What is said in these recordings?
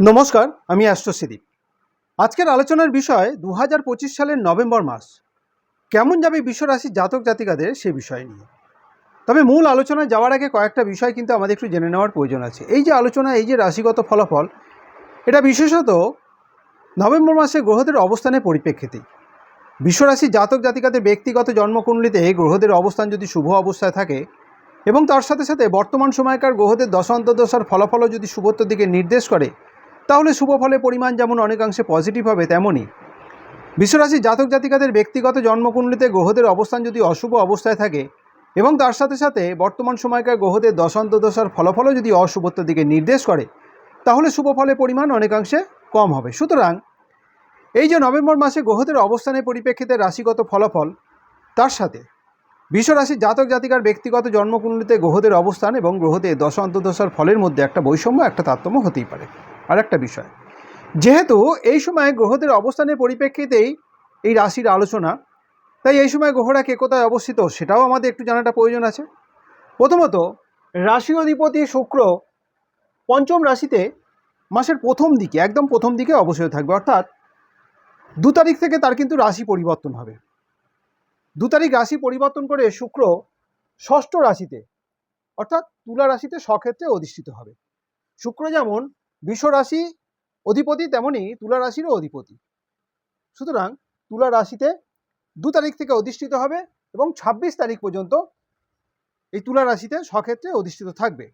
নমস্কার, আমি অ্যাস্ট্রোসিদীপ। আজকের আলোচনার বিষয় দু হাজার পঁচিশ সালের নভেম্বর মাস। কেমন যাবে বিশ্বরাশির জাতক জাতিকাদের সে বিষয় নিয়ে। তবে মূল আলোচনায় যাওয়ার আগে কয়েকটা বিষয় কিন্তু আমাদের একটু জেনে নেওয়ার প্রয়োজন আছে। এই যে আলোচনা, এই যে রাশিগত ফলাফল, এটা বিশেষত নভেম্বর মাসে গ্রহদের অবস্থানের পরিপ্রেক্ষিতেই বিশ্বরাশির জাতক জাতিকাদের ব্যক্তিগত জন্মকুণ্ডলিতে গ্রহদের অবস্থান যদি শুভ অবস্থায় থাকে এবং তার সাথে সাথে বর্তমান সময়কার গ্রহদের দশান্তদশার ফলাফলও যদি শুভত্ব দিকে নির্দেশ করে তাহলে শুভ ফলের পরিমাণ যেমন অনেকাংশে পজিটিভ হবে, তেমনই। বিশ্বরাশির জাতক জাতিকাদের ব্যক্তিগত জন্মকুণ্ডলিতে গ্রহদের অবস্থান যদি অশুভ অবস্থায় থাকে এবং তার সাথে সাথে বর্তমান সময়কার গ্রহদের দশান্তদশার ফলাফলও যদি অশুভত্ব দিকে নির্দেশ করে, তাহলে শুভ ফলের পরিমাণ অনেকাংশে কম হবে। সুতরাং এই যে নভেম্বর মাসে গ্রহদের অবস্থানের পরিপ্রেক্ষিতে রাশিগত ফলাফল, তার সাথে বিশ্বরাশির জাতক জাতিকার ব্যক্তিগত জন্মকুণ্ডলিতে গ্রহদের অবস্থান এবং গ্রহদের দশ অন্তর্দশার ফলের মধ্যে একটা বৈষম্য, একটা তারতম্য হতেই পারে। আর একটা বিষয়। যেহেতু এই সময় গ্রহদের অবস্থানের পরিপ্রেক্ষিতেই এই রাশির আলোচনা, তাই এই সময় গ্রহরা কে কোথায় অবস্থিত সেটাও আমাদের একটু জানাটা প্রয়োজন আছে। প্রথমত রাশি অধিপতি শুক্র পঞ্চম রাশিতে মাসের প্রথম দিকে, একদম প্রথম দিকে অবশ্যই থাকবে। অর্থাৎ দু তারিখ থেকে তার কিন্তু রাশি পরিবর্তন হবে। দু তারিখ রাশি পরিবর্তন করে শুক্র ষষ্ঠ রাশিতে, অর্থাৎ তুলা রাশিতে স্বক্ষেত্রে অধিষ্ঠিত হবে। শুক্র যেমন বিশ্ব রাশি অধিপতি তেমনই তুলা রাশিরও অধিপতি। সুতরাং তুলা রাশিতে দু তারিখ থেকে অধিষ্ঠিত হবে এবং ২৬ তারিখ পর্যন্ত এই তুলা রাশিতে স্বক্ষেত্রে অধিষ্ঠিত থাকবে।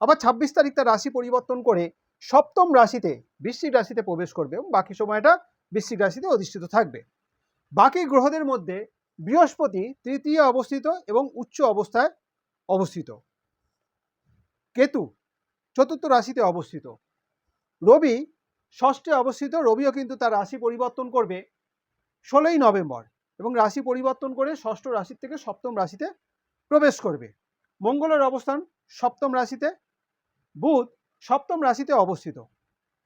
আবার ২৬ তারিখ তার রাশি পরিবর্তন করে সপ্তম রাশিতে, বৃশ্চিক রাশিতে প্রবেশ করবে এবং বাকি সময়টা বৃশ্চিক রাশিতে অধিষ্ঠিত থাকবে। বাকি গ্রহদের মধ্যে বৃহস্পতি তৃতীয় অবস্থিত এবং উচ্চ অবস্থায় অবস্থিত। কেতু চতুর্থ রাশিতে অবস্থিত। রবি ষষ্ঠে অবস্থিত, রবিও কিন্তু তার রাশি পরিবর্তন করবে ষোলোই নভেম্বর এবং রাশি পরিবর্তন করে ষষ্ঠ রাশি থেকে সপ্তম রাশিতে প্রবেশ করবে। মঙ্গলের অবস্থান সপ্তম রাশিতে, বুধ সপ্তম রাশিতে অবস্থিত।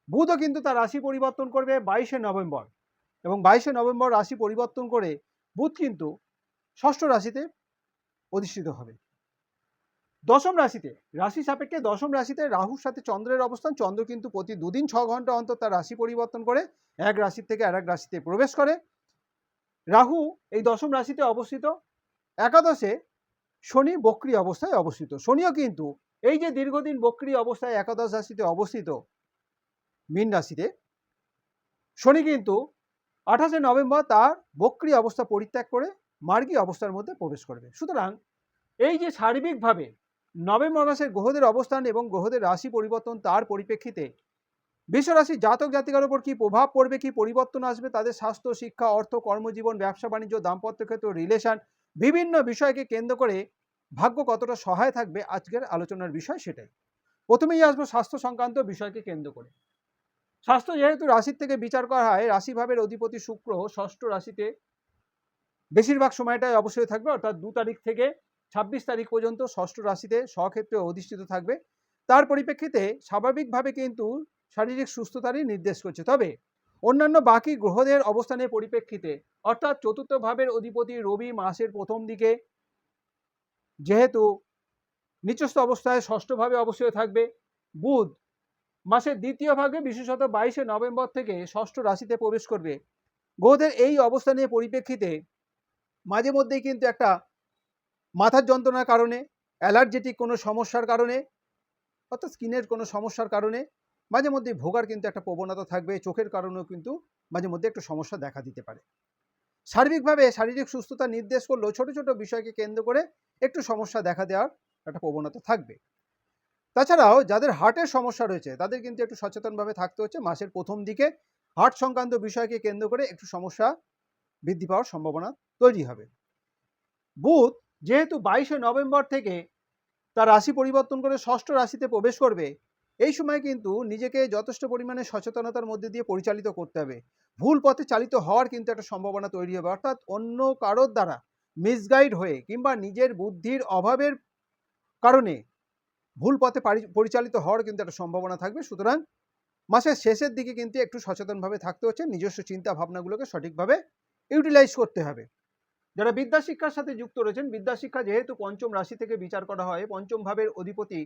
বুধও কিন্তু তার রাশি পরিবর্তন করবে বাইশে নভেম্বর এবং বাইশে নভেম্বর রাশি পরিবর্তন করে বুধ কিন্তু ষষ্ঠ রাশিতে অধিষ্ঠিত হবে। দশম রাশিতে, রাশি সাপেক্ষে দশম রাশিতে রাহুর সাথে চন্দ্রের অবস্থান। চন্দ্র কিন্তু প্রতি দুদিন ছ ঘণ্টা অন্তর তার রাশি পরিবর্তন করে এক রাশি থেকে আর এক রাশিতে প্রবেশ করে। রাহু এই দশম রাশিতে অবস্থিত। একাদশে শনি বক্রি অবস্থায় অবস্থিত। শনিও কিন্তু এই যে দীর্ঘদিন বক্রি অবস্থায় একাদশ রাশিতে অবস্থিত মীন রাশিতে, শনি কিন্তু আঠাশে নভেম্বর তার বক্রি অবস্থা পরিত্যাগ করে মার্গী অবস্থার মধ্যে প্রবেশ করবে। সুতরাং এই যে সার্বিকভাবে নভেম্বর মাসের গ্রহদের অবস্থান এবং গ্রহদের রাশি পরিবর্তন তার পরিপ্রেক্ষিতে। বিশ্বরাশির জাতক জাতিকার উপর কি প্রভাব পড়বে, কি পরিবর্তন আসবে, তাদের স্বাস্থ্য, শিক্ষা, অর্থ, কর্মজীবন, ব্যবসা, বাণিজ্য, দাম্পত্য ক্ষেত্র রিলেশন বিভিন্ন বিষয়কে কেন্দ্র করে ভাগ্য কতটা সহায় থাকবে আজকের আলোচনার বিষয় সেটাই। প্রথমেই আসব স্বাস্থ্য সংক্রান্ত বিষয়কে কেন্দ্র করে। স্বাস্থ্য যেহেতু রাশির থেকে বিচার করা হয়, রাশিভাবের অধিপতি শুক্র ষষ্ঠ রাশিতে বেশিরভাগ সময়টাই অবশ্যই থাকবে, অর্থাৎ দু তারিখ থেকে ছাব্বিশ তারিখ পর্যন্ত ষষ্ঠ রাশিতে স্বক্ষেত্রে অধিষ্ঠিত থাকবে। তার পরিপ্রেক্ষিতে স্বাভাবিকভাবে কিন্তু শারীরিক সুস্থতারই নির্দেশ করছে। তবে অন্যান্য বাকি গ্রহদের অবস্থানের পরিপ্রেক্ষিতে, অর্থাৎ চতুর্থ ভাবের অধিপতি রবি মাসের প্রথম দিকে যেহেতু নিচস্থ অবস্থায় ষষ্ঠভাবে অবশ্যই থাকবে, বুধ মাসের দ্বিতীয় ভাগে, বিশেষত বাইশে নভেম্বর থেকে ষষ্ঠ রাশিতে প্রবেশ করবে। গ্রহদের এই অবস্থানের পরিপ্রেক্ষিতে মাঝে মধ্যেই কিন্তু একটা মাথার যন্ত্রণার কারণে, অ্যালার্জেটিক কোনো সমস্যার কারণে, অর্থাৎ স্কিনের কোনো সমস্যার কারণে, মাঝে মধ্যে ভোগার কিন্তু একটা প্রবণতা থাকবে, চোখের কারণেও কিন্তু মাঝে মধ্যে একটু সমস্যা দেখা দিতে পারে। সার্বিকভাবে শারীরিক সুস্থতা নির্দেশ করলেও ছোট ছোট বিষয়কে কেন্দ্র করে একটু সমস্যা দেখা দেওয়ার একটা প্রবণতা থাকবে। তাছাড়াও যাদের হার্টের সমস্যা রয়েছে, তাদের কিন্তু একটু সচেতনভাবে থাকতে হচ্ছে। মাসের প্রথম দিকে হার্ট সংক্রান্ত বিষয়কে কেন্দ্র করে একটু সমস্যা বৃদ্ধি পাওয়ার সম্ভাবনা তৈরি হবে। বুধ যেহেতু বাইশে নভেম্বর থেকে তার রাশি পরিবর্তন করে ষষ্ঠ রাশিতে প্রবেশ করবে, এই সময় কিন্তু নিজেকে যথেষ্ট পরিমাণে সচেতনতার মধ্যে দিয়ে পরিচালিত করতে হবে। ভুল পথে চালিত হওয়ার কিন্তু একটা সম্ভাবনা তৈরি হবে। অর্থাৎ অন্য কারোর দ্বারা মিসগাইড হয়ে কিংবা নিজের বুদ্ধির অভাবের কারণে ভুল পথে পরিচালিত হওয়ার কিন্তু একটা সম্ভাবনা থাকবে। সুতরাং মাসের শেষের দিকে কিন্তু একটু সচেতনভাবে থাকতে হচ্ছে। নিজস্ব চিন্তা ভাবনাগুলোকে সঠিকভাবে ইউটিলাইজ করতে হবে। যারা বিদ্যা শিক্ষার সাথে যুক্ত রয়েছেন, বিদ্যা শিক্ষা যেহেতু পঞ্চম রাশি থেকে বিচার করা হয়, পঞ্চম ভাবের অধিপতি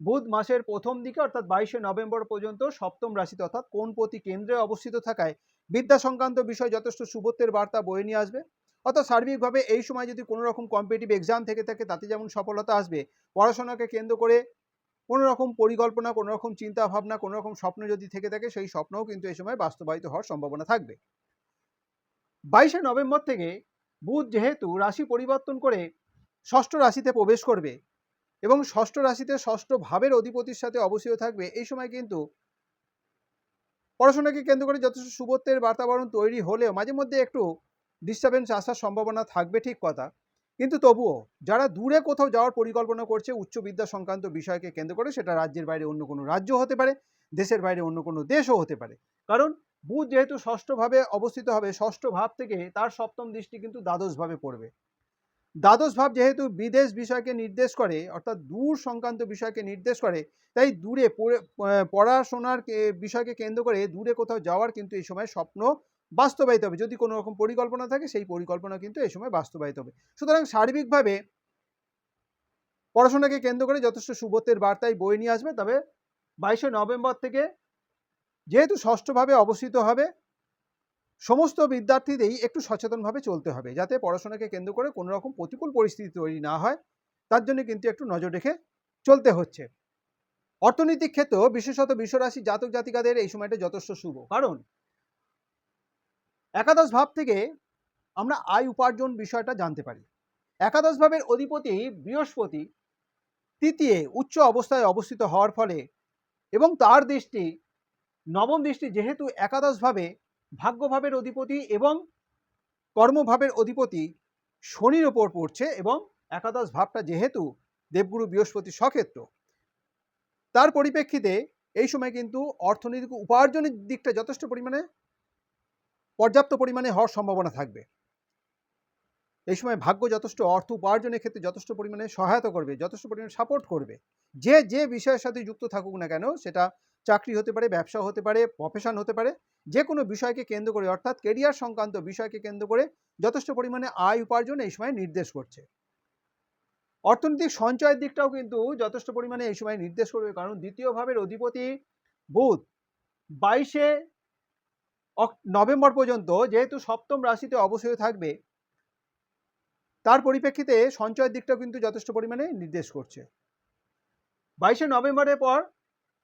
বুধ মাসের প্রথম দিকে অর্থাৎ বাইশে নভেম্বর পর্যন্ত সপ্তম রাশিতে অর্থাৎ কোন প্রতি কেন্দ্রে অবস্থিত থাকায় বিদ্যা সংক্রান্ত বিষয় যথেষ্ট শুভত্বের বার্তা বয়ে নিয়ে আসবে। অর্থাৎ সার্বিকভাবে এই সময় যদি কোনো রকম কম্পিটিভ এক্সাম থেকে থাকে, তাতে যেমন সফলতা আসবে, পড়াশোনাকে কেন্দ্র করে কোনো রকম পরিকল্পনা, কোনো রকম চিন্তা ভাবনা, কোনো রকম স্বপ্ন যদি থেকে থাকে, সেই স্বপ্নও কিন্তু এই সময় বাস্তবায়িত হওয়ার সম্ভাবনা থাকবে। বাইশে নভেম্বর থেকে বুধ যেহেতু রাশি পরিবর্তন করে ষষ্ঠ রাশিতে প্রবেশ করবে এবং ষষ্ঠ রাশিতে ষষ্ঠ ভাবের অধিপতির সাথে অবশ্যই থাকবে, এই সময় কিন্তু পড়াশোনাকে কেন্দ্র করে যথেষ্ট শুভত্বের বাতাবরণ তৈরি হলেও মাঝে মধ্যে একটু ডিস্টারবেন্স আসার সম্ভাবনা থাকবে ঠিক কথা। কিন্তু তবুও যারা দূরে কোথাও যাওয়ার পরিকল্পনা করছে উচ্চ বিদ্যা সংক্রান্ত বিষয়কে কেন্দ্র করে সেটা রাজ্যের বাইরে অন্য কোনো রাজ্য হতে পারে, দেশের বাইরে অন্য কোনো দেশও হতে পারে। কারণ বুধ যেহেতু ষষ্ঠভাবে অবস্থিত হবে ষষ্ঠ ভাব থেকে তার সপ্তম দৃষ্টি কিন্তু দ্বাদশভাবে পড়বে। দ্বাদশ ভাব যেহেতু বিদেশ বিষয়কে নির্দেশ করে, অর্থাৎ দূর সংক্রান্ত বিষয়কে নির্দেশ করে, তাই দূরে পড়ে- পড়াশোনার বিষয়কে কেন্দ্র করে দূরে কোথাও যাওয়ার কিন্তু এই সময় স্বপ্ন বাস্তবায়িত হবে। যদি কোনো রকম পরিকল্পনা থাকে, সেই পরিকল্পনা কিন্তু এই সময় বাস্তবায়িত হবে। সুতরাং সার্বিকভাবে পড়াশোনাকে কেন্দ্র করে যথেষ্ট শুভত্বের বার্তায় বই নিয়ে আসবে। তবে বাইশে নভেম্বর থেকে যেহেতু ষষ্ঠভাবে অবস্থিত হবে, সমস্ত বিদ্যার্থীদেরই একটু সচেতনভাবে চলতে হবে, যাতে পড়াশোনাকে কেন্দ্র করে কোনো রকম প্রতিকূল পরিস্থিতি তৈরি না হয়। তার জন্য কিন্তু একটু নজর রেখে চলতে হচ্ছে। অর্থনৈতিক ক্ষেত্রেও বিশেষত বিশ্বরাশি জাতক জাতিকাদের এই সময়টা যথেষ্ট শুভ। কারণ একাদশ ভাব থেকে আমরা আয় উপার্জন বিষয়টা জানতে পারি। একাদশ ভাবের অধিপতি বৃহস্পতি, তৃতীয় উচ্চ অবস্থায় অবস্থিত হওয়ার ফলে এবং তার দৃষ্টি নবম দৃষ্টি যেহেতু একাদশভাবে, ভাগ্যভাবের অধিপতি এবং কর্মভাবের অধিপতি শনির ওপর পড়ছে এবং একাদশ ভাবটা যেহেতু দেবগুরু বৃহস্পতি সক্ষেত্র। তার পরিপ্রেক্ষিতে এই সময় কিন্তু অর্থনৈতিক উপার্জনের দিকটা যথেষ্ট পরিমাণে, পর্যাপ্ত পরিমাণে হওয়ার সম্ভাবনা থাকবে। এই সময় ভাগ্য যথেষ্ট, অর্থ উপার্জনের ক্ষেত্রে যথেষ্ট পরিমাণে সহায়তা করবে, যথেষ্ট পরিমাণে সাপোর্ট করবে। যে যে বিষয়ের সাথে যুক্ত থাকুক না কেন, সেটা চাকরি হতে পারে ব্যবসা হতে পারে প্রফেশন হতে পারে যে কোনো বিষয়কে কেন্দ্র করে, অর্থাৎ কেরিয়ার সংক্রান্ত বিষয়কে কেন্দ্র করে যথেষ্ট পরিমাণে আয় উপার্জন এই সময় নির্দেশ করছে। অর্থনৈতিক সঞ্চয়ের দিকটাও কিন্তু যথেষ্ট পরিমাণে এই সময় নির্দেশ করবে, কারণ দ্বিতীয় ভাবের অধিপতি বুধ বাইশে নভেম্বর পর্যন্ত যেহেতু সপ্তম রাশিতে অবশ্যই থাকবে, তার পরিপ্রেক্ষিতে সঞ্চয়ের দিকটাও কিন্তু যথেষ্ট পরিমাণে নির্দেশ করছে। বাইশে নভেম্বরের পর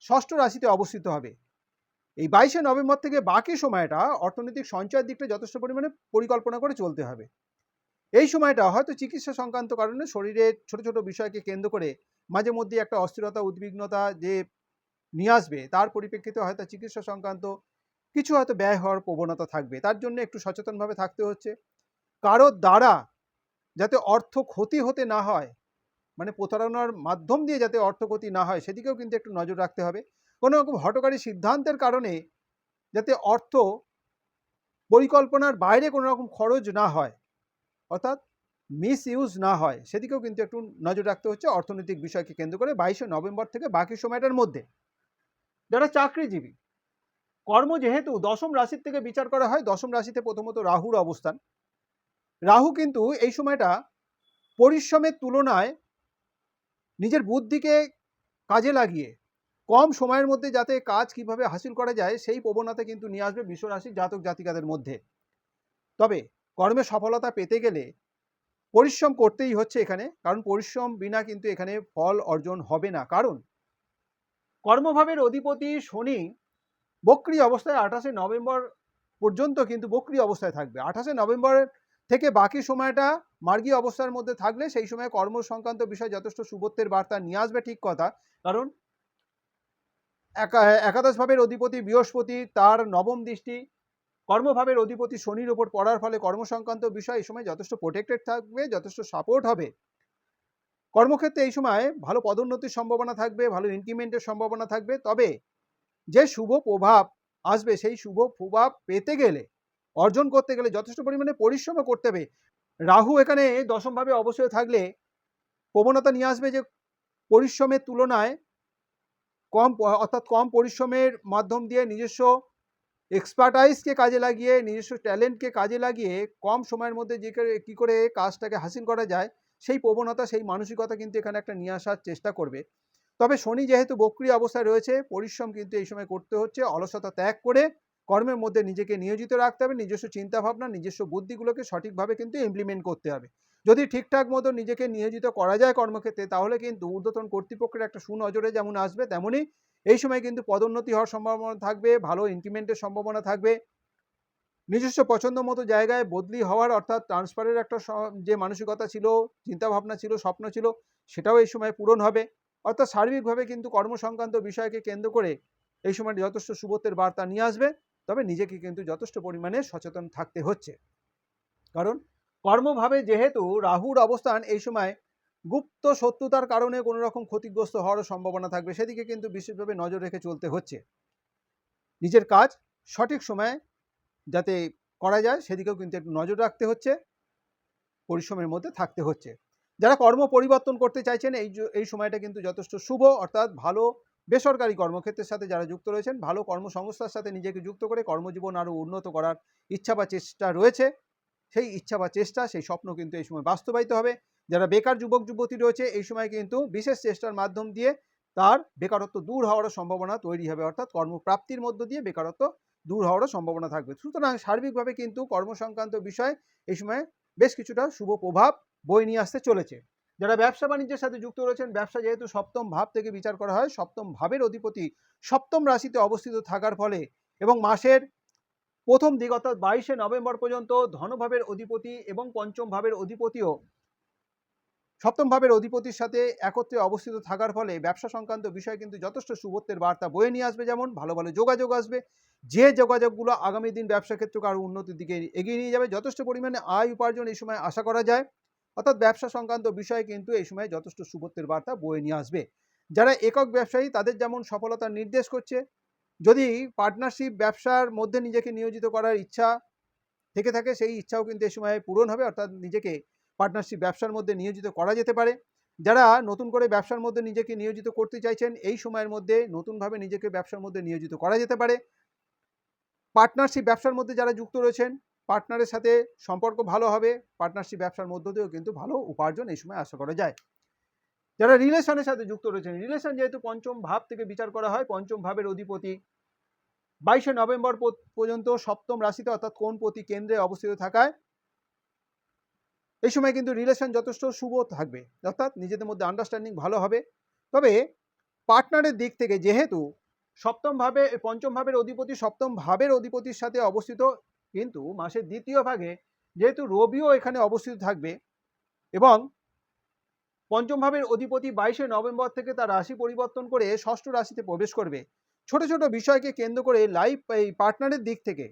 ষষ্ঠ রাশিতে অবস্থিত হবে। এই বাইশে নভেম্বর থেকে বাকি সময়টা অর্থনৈতিক সঞ্চয়ের দিকটা যথেষ্ট পরিমাণে পরিকল্পনা করে চলতে হবে। এই সময়টা হয়তো চিকিৎসা সংক্রান্ত কারণে শরীরের ছোট ছোট বিষয়কে কেন্দ্র করে মাঝে মধ্যে একটা অস্থিরতা, উদ্বিগ্নতা যে নিয়ে আসবে, তার পরিপ্রেক্ষিতে হয়তো চিকিৎসা সংক্রান্ত কিছু হয়তো ব্যয় হওয়ার প্রবণতা থাকবে। তার জন্য একটু সচেতনভাবে থাকতে হচ্ছে। কারোর দ্বারা যাতে অর্থ ক্ষতি হতে না হয় মানে প্রতারণার মাধ্যম দিয়ে যাতে অর্থ ক্ষতি না হয়, সেদিকেও কিন্তু একটু নজর রাখতে হবে। কোনো রকম হটকারী সিদ্ধান্তের কারণে যাতে অর্থ পরিকল্পনার বাইরে কোনো রকম খরচ না হয়, অর্থাৎ মিস ইউজ না হয়, সেদিকেও কিন্তু একটু নজর রাখতে হচ্ছে অর্থনৈতিক বিষয়কে কেন্দ্র করে বাইশে নভেম্বর থেকে বাকি সময়টার মধ্যে। যারা চাকরিজীবী, কর্ম যেহেতু দশম রাশির থেকে বিচার করা হয়, দশম রাশিতে প্রথমত রাহুর অবস্থান। রাহু কিন্তু এই সময়টা পরিশ্রমের তুলনায় নিজের বুদ্ধিকে কাজে লাগিয়ে কম সময়ের মধ্যে যাতে কাজ কীভাবে হাসিল করা যায়, সেই প্রবণতা কিন্তু নিয়ে আসবে বিশ্বরাশির জাতক জাতিকাদের মধ্যে। তবে কর্মে সফলতা পেতে গেলে পরিশ্রম করতেই হচ্ছে এখানে, কারণ পরিশ্রম বিনা কিন্তু এখানে ফল অর্জন হবে না। কারণ কর্মভাবের অধিপতি শনি বক্রি অবস্থায় আঠাশে নভেম্বর পর্যন্ত কিন্তু বক্রি অবস্থায় থাকবে। আঠাশে নভেম্বরের থেকে বাকি সময়টা মার্গী অবস্থার মধ্যে থাকলে সেই সময় কর্ম সংক্রান্ত বিষয় যথেষ্ট শুভত্বের বার্তা নিয়ে আসবে ঠিক কথা। কারণ একা- একাদশ ভাবের অধিপতি বৃহস্পতি তার নবম দৃষ্টি কর্মভাবের অধিপতি শনির ওপর পড়ার ফলে কর্মসংক্রান্ত বিষয় এই সময় যথেষ্ট প্রোটেক্টেড থাকবে, যথেষ্ট সাপোর্ট হবে। কর্মক্ষেত্রে এই সময় ভালো পদোন্নতির সম্ভাবনা থাকবে, ভালো ইনক্রিমেন্টের সম্ভাবনা থাকবে। তবে যে শুভ প্রভাব আসবে, সেই শুভ প্রভাব পেতে গেলে, অর্জন করতে গেলে যথেষ্ট পরিমাণে পরিশ্রমও করতে হবে। রাহু এখানে দশমভাবে অবশ্যই থাকলে প্রবণতা নিয়ে আসবে যে পরিশ্রমের তুলনায় কম, অর্থাৎ কম পরিশ্রমের মাধ্যম দিয়ে নিজস্ব এক্সপার্টাইজকে কাজে লাগিয়ে, নিজস্ব ট্যালেন্টকে কাজে লাগিয়ে কম সময়ের মধ্যে যে কী করে কাজটাকে হাসিল করা যায়, সেই প্রবণতা, সেই মানসিকতা কিন্তু এখানে একটা নিয়ে আসার চেষ্টা করবে। তবে শনি যেহেতু বক্রি অবস্থায় রয়েছে, পরিশ্রম কিন্তু এই সময় করতে হচ্ছে, অলসতা ত্যাগ করে কর্মের মধ্যে নিজেকে নিয়োজিত রাখতে হবে, নিজস্ব চিন্তাভাবনা, নিজস্ব বুদ্ধিগুলোকে সঠিকভাবে কিন্তু ইমপ্লিমেন্ট করতে হবে। যদি ঠিকঠাক মতো নিজেকে নিয়োজিত করা যায় কর্মক্ষেত্রে, তাহলে কিন্তু ঊর্ধ্বতন কর্তৃপক্ষের একটা সুনজরে যেমন আসবে তেমনই এই সময় কিন্তু পদোন্নতি হওয়ার সম্ভাবনা থাকবে, ভালো ইনক্রিমেন্টের সম্ভাবনা থাকবে। নিজস্ব পছন্দ মতো জায়গায় বদলি হওয়ার অর্থাৎ ট্রান্সফারের একটা যে মানসিকতা ছিল, চিন্তাভাবনা ছিল, স্বপ্ন ছিল, সেটাও এই সময় পূরণ হবে। অর্থাৎ সার্বিকভাবে কিন্তু কর্মসংক্রান্ত বিষয়কে কেন্দ্র করে এই সময় যথেষ্ট সুবতের বার্তা নিয়ে আসবে। তবে নিজেকে কিন্তু যথেষ্ট পরিমাণে সচেতন থাকতে হচ্ছে। কারণ কর্মভাবে যেহেতু রাহুর অবস্থান এই সময় গুপ্ত শত্রুতার কারণে কোনো রকম ক্ষতিগ্রস্ত হওয়ার সম্ভাবনা থাকবে, সেদিকে কিন্তু বিশেষভাবে নজর রেখে চলতে হচ্ছে। নিজের কাজ সঠিক সময়ে যাতে করা যায়, সেদিকেও কিন্তু একটু নজর রাখতে হচ্ছে, পরিশ্রমের মধ্যে থাকতে হচ্ছে। যারা কর্ম পরিবর্তন করতে চাইছেন, এই এই সময়টা কিন্তু যথেষ্ট শুভ, অর্থাৎ ভালো বেসরকারি কর্মক্ষেত্রের সাথে যারা যুক্ত রয়েছেন, ভালো কর্মসংস্থার সাথে নিজেকে যুক্ত করে কর্মজীবন আরও উন্নত করার ইচ্ছা বা চেষ্টা রয়েছে। সেই ইচ্ছা বা চেষ্টা, সেই স্বপ্ন কিন্তু এই সময় বাস্তবায়িত হবে। যারা বেকার যুবক, যুবতী রয়েছে, এই সময় কিন্তু বিশেষ চেষ্টার মাধ্যম দিয়ে তার বেকারত্ব দূর হওয়ার সম্ভাবনা তৈরি হবে। অর্থাৎ কর্মপ্রাপ্তির মধ্য দিয়ে বেকারত্ব দূর হওয়ারও সম্ভাবনা থাকবে। সুতরাং সার্বিকভাবে কিন্তু কর্মসংক্রান্ত বিষয় এই সময় বেশ কিছুটা শুভ প্রভাব বই নিয়ে আসতে চলেছে। যারা ব্যবসা বাণিজ্যের সাথে যুক্ত রয়েছেন, ব্যবসা যেহেতু সপ্তম ভাব থেকে বিচার করা হয়, সপ্তম ভাবের অধিপতি সপ্তম রাশিতে অবস্থিত থাকার ফলে এবং মাসের প্রথম দিক অর্থাৎ বাইশে নভেম্বর পর্যন্ত ধনভাবের অধিপতি এবং পঞ্চম ভাবের অধিপতিও সপ্তম ভাবের অধিপতির সাথে একত্রে অবস্থিত থাকার ফলে ব্যবসা সংক্রান্ত বিষয় কিন্তু যথেষ্ট শুভত্বের বার্তা বয়ে নিয়ে আসবে যেমন ভালো ভালো যোগাযোগ আসবে। যে যোগাযোগগুলো আগামী দিন ব্যবসা ক্ষেত্রকে আরও উন্নতির দিকে এগিয়ে নিয়ে যাবে, যথেষ্ট পরিমাণে আয় উপার্জন এই সময় আশা করা যায়। অর্থাৎ ব্যবসা সংক্রান্ত বিষয়ে কিন্তু এই সময় যথেষ্ট শুভত্বের বার্তা বয়ে নিয়ে আসবে। যারা একক ব্যবসায়ী, তাদের যেমন সফলতার নির্দেশ করছে, যদি পার্টনারশিপ ব্যবসার মধ্যে নিজেকে নিয়োজিত করার ইচ্ছা থেকে থাকে, সেই ইচ্ছাও কিন্তু এই সময় পূরণ হবে, অর্থাৎ নিজেকে পার্টনারশিপ ব্যবসার মধ্যে নিয়োজিত করা যেতে পারে। যারা নতুন করে ব্যবসার মধ্যে নিজেকে নিয়োজিত করতে চাইছেন, এই সময়ের মধ্যে নতুনভাবে নিজেকে ব্যবসার মধ্যে নিয়োজিত করা যেতে পারে। পার্টনারশিপ ব্যবসার মধ্যে যারা যুক্ত রয়েছেন পার্টনারের সাথে সম্পর্ক ভালো হবে পার্টনারশিপ ব্যবসার মধ্য দিয়েও কিন্তু ভালো উপার্জন এই সময় আশা করা যায়। যারা রিলেশনের সাথে যুক্ত রয়েছেন রিলেশন যেহেতু পঞ্চম ভাব থেকে বিচার করা হয়, পঞ্চম ভাবের অধিপতি। বাইশে নভেম্বর পর্যন্ত সপ্তম রাশিতে অর্থাৎ কোন প্রতি কেন্দ্রে অবস্থিত থাকায়, এই সময় কিন্তু রিলেশন যথেষ্ট শুভ থাকবে। অর্থাৎ নিজেদের মধ্যে আন্ডারস্ট্যান্ডিং ভালো হবে। তবে পার্টনারের দিক থেকে যেহেতু সপ্তম ভাবে, পঞ্চম ভাবের অধিপতি সপ্তম ভাবের অধিপতির সাথে অবস্থিত কিন্তু মাসের দ্বিতীয় ভাগে যেহেতু রবিও এখানে অবস্থিত থাকবে এবং পঞ্চম ভাবের অধিপতি বাইশে নভেম্বর থেকে তার রাশি পরিবর্তন করে ষষ্ঠ রাশিতে প্রবেশ করবে। ছোট ছোট বিষয়কে কেন্দ্র করে লাইফ এই পার্টনারের দিক থেকে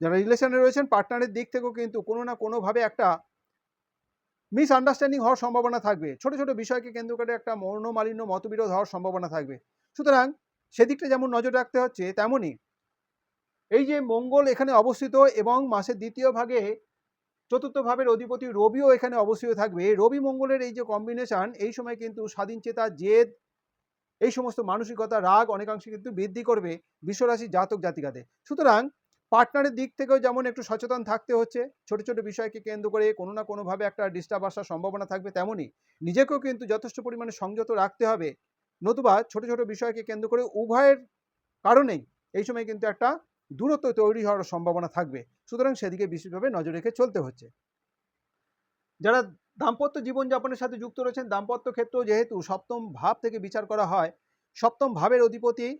যারা রিলেশনে রয়েছেন পার্টনারের দিক থেকেও কিন্তু কোনো না কোনোভাবে একটা মিস আন্ডারস্ট্যান্ডিং হওয়ার সম্ভাবনা থাকবে। ছোট ছোট বিষয়কে কেন্দ্র করে একটা মনোমালিন্য মতবিরোধ হওয়ার সম্ভাবনা থাকবে। সুতরাং সেদিকটা যেমন নজর রাখতে হচ্ছে, তেমনই এই যে মঙ্গল এখানে অবস্থিত এবং মাসের দ্বিতীয় ভাগে চতুর্থ ভাবের অধিপতি রবিও এখানে অবস্থিত থাকবে। রবি মঙ্গলের এই যে কম্বিনেশন এই সময় কিন্তু স্বাধীন চেতা, জেদ, এই সমস্ত মানসিকতা, রাগ অনেকাংশে কিন্তু বৃদ্ধি করবে বিশ্বরাশি জাতক জাতিকাদের। সুতরাং পার্টনারের দিক থেকেও যেমন একটু সচেতন থাকতে হচ্ছে, ছোট ছোট বিষয়কে কেন্দ্র করে কোনো না কোনোভাবে একটা ডিস্টার্ব আসার সম্ভাবনা থাকবে তেমনই নিজেকেও কিন্তু যথেষ্ট পরিমাণে সংযত রাখতে হবে। নতুবা ছোট ছোট বিষয়কে কেন্দ্র করে উভয়ের কারণেই এই সময় কিন্তু একটা দূরত্ব তৈরি হওয়ার সম্ভাবনা থাকবে। সুতরাং সেদিকে বিশেষভাবে নজর রেখে চলতে হচ্ছে। যারা দাম্পত্য জীবনযাপনের সাথে যুক্ত রয়েছেন, দাম্পত্য ক্ষেত্র যেহেতু সপ্তম ভাব থেকে বিচার করা হয়, সপ্তম ভাবের অধিপতি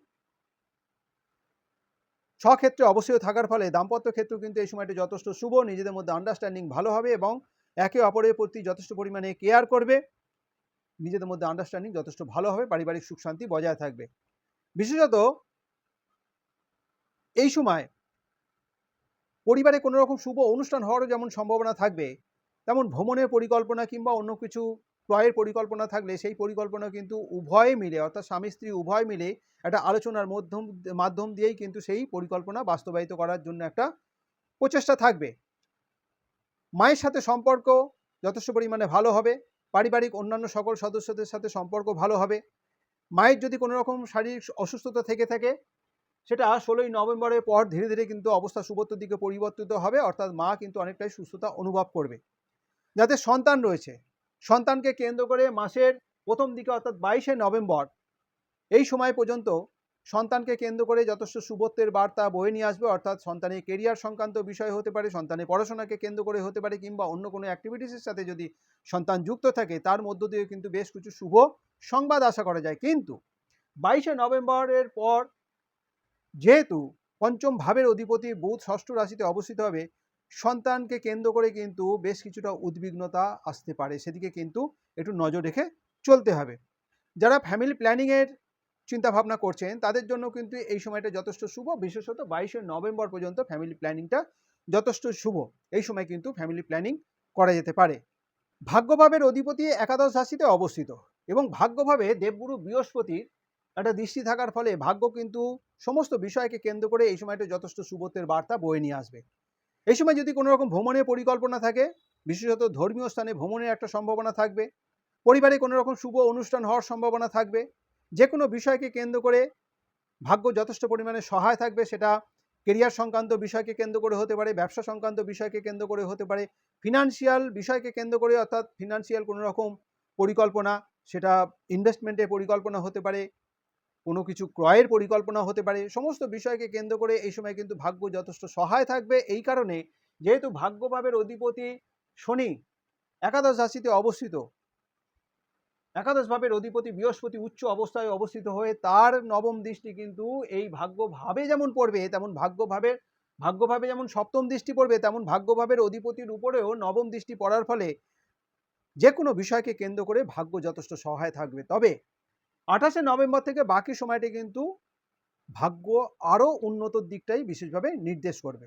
স্বক্ষেত্রে অবশ্যই থাকার ফলে দাম্পত্য ক্ষেত্র কিন্তু এই সময়টা যথেষ্ট শুভ। নিজেদের মধ্যে আন্ডারস্ট্যান্ডিং ভালো হবে এবং একে অপরের প্রতি যথেষ্ট পরিমাণে কেয়ার করবে। নিজেদের মধ্যে আন্ডারস্ট্যান্ডিং যথেষ্ট ভালো হবে, পারিবারিক সুখ শান্তি বজায় থাকবে। বিশেষত এই সময় পরিবারে কোনো রকম শুভ অনুষ্ঠান হওয়ারও যেমন সম্ভাবনা থাকবে, তেমন ভ্রমণের পরিকল্পনা কিংবা অন্য কিছু ক্রয়ের পরিকল্পনা থাকলে সেই পরিকল্পনা কিন্তু উভয়ে মিলে, অর্থাৎ স্বামী স্ত্রী উভয় মিলে একটা আলোচনার মাধ্যম মাধ্যম দিয়েই কিন্তু সেই পরিকল্পনা বাস্তবায়িত করার জন্য একটা প্রচেষ্টা থাকবে। মায়ের সাথে সম্পর্ক যথেষ্ট পরিমাণে ভালো হবে, পারিবারিক অন্যান্য সকল সদস্যদের সাথে সম্পর্ক ভালো হবে, মায়ের যদি কোনো রকম শারীরিক অসুস্থতা থেকে থাকে সেটা ষোলোই নভেম্বরের পর ধীরে ধীরে কিন্তু অবস্থা শুভত্বর দিকে পরিবর্তিত হবে, অর্থাৎ মা কিন্তু অনেকটাই সুস্থতা অনুভব করবে। যাদের সন্তান রয়েছে, সন্তানকে কেন্দ্র করে মাসের প্রথম দিকে অর্থাৎ বাইশে নভেম্বর, এই সময় পর্যন্ত সন্তানকে কেন্দ্র করে যথেষ্ট শুভত্বের বার্তা বয়ে নিয়ে আসবে, অর্থাৎ সন্তানের কেরিয়ার সংক্রান্ত বিষয় হতে পারে, সন্তানের পড়াশোনাকে কেন্দ্র করে হতে পারে, কিংবা অন্য কোনো অ্যাক্টিভিটিসের সাথে যদি সন্তান যুক্ত থাকে, তার মধ্য দিয়ে কিন্তু বেশ কিছু শুভ সংবাদ আশা করা যায়। কিন্তু বাইশে নভেম্বরের পর যেহেতু পঞ্চম ভাবের অধিপতি বুধ ষষ্ঠ রাশিতে অবস্থিত হবে, সন্তানকে কেন্দ্র করে কিন্তু বেশ কিছুটা উদ্বিগ্নতা আসতে পারে। সেদিকে কিন্তু একটু নজর রেখে চলতে হবে। যারা ফ্যামিলি প্ল্যানিংয়ের চিন্তা ভাবনা করছেন, তাদের জন্য কিন্তু এই সময়টা যথেষ্ট শুভ। বিশেষত বাইশে নভেম্বর পর্যন্ত ফ্যামিলি প্ল্যানিংটা যথেষ্ট শুভ। এই সময় কিন্তু ফ্যামিলি প্ল্যানিং করা যেতে পারে। ভাগ্যভাবের অধিপতি একাদশ রাশিতে অবস্থিত এবং ভাগ্যভাবে দেবগুরু বৃহস্পতির একটা দৃষ্টি থাকার ফলে ভাগ্য কিন্তু সমস্ত বিষয়কে কেন্দ্র করে এই সময়টা যথেষ্ট শুভত্বের বার্তা বয়ে নিয়ে আসবে। এই সময় যদি কোনো রকম ভ্রমণের পরিকল্পনা থাকে, বিশেষত ধর্মীয় স্থানে ভ্রমণের একটা সম্ভাবনা থাকবে, পরিবারে কোনো রকম শুভ অনুষ্ঠান হওয়ার সম্ভাবনা থাকবে যে কোনো বিষয়কে কেন্দ্র করে ভাগ্য যথেষ্ট পরিমাণে সহায় থাকবে, সেটা কেরিয়ার সংক্রান্ত বিষয়কে কেন্দ্র করে হতে পারে, ব্যবসা সংক্রান্ত বিষয়কে কেন্দ্র করে হতে পারে, ফিনান্সিয়াল বিষয়কে কেন্দ্র করে অর্থাৎ ফিনান্সিয়াল কোনো রকম পরিকল্পনা, সেটা ইনভেস্টমেন্টের পরিকল্পনা হতে পারে কোনো কিছু ক্রয়ের পরিকল্পনা হতে পারে। সমস্ত বিষয়কে কেন্দ্র করে এই সময় কিন্তু ভাগ্য যথেষ্ট সহায় থাকবে। এই কারণে যেহেতু ভাগ্যভাবের অধিপতি শনি, একাদশ রাশিতে অবস্থিত, একাদশ ভাবের অধিপতি বৃহস্পতি উচ্চ অবস্থায় অবস্থিত হয়ে তার নবম দৃষ্টি কিন্তু এই ভাগ্যভাবে যেমন পড়বে, তেমন ভাগ্যভাবে ভাগ্যভাবে যেমন সপ্তম দৃষ্টি পড়বে, তেমন ভাগ্যভাবের অধিপতির উপরেও নবম দৃষ্টি পড়ার ফলে যে কোনো বিষয়কে কেন্দ্র করে ভাগ্য যথেষ্ট সহায় থাকবে। তবে আঠাশে নভেম্বর থেকে বাকি সময়টি কিন্তু ভাগ্য আরও উন্নতর দিকটাই বিশেষভাবে নির্দেশ করবে।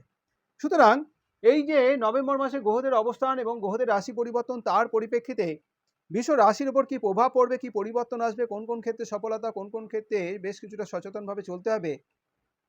সুতরাং এই যে নভেম্বর মাসে গ্রহদের অবস্থান এবং গ্রহদের রাশি পরিবর্তন তার পরিপ্রেক্ষিতে বিশ্ব রাশির উপর কি প্রভাব পড়বে, কি পরিবর্তন আসবে, কোন কোন ক্ষেত্রে সফলতা, কোন কোন ক্ষেত্রে বেশ কিছুটা সচেতনভাবে চলতে হবে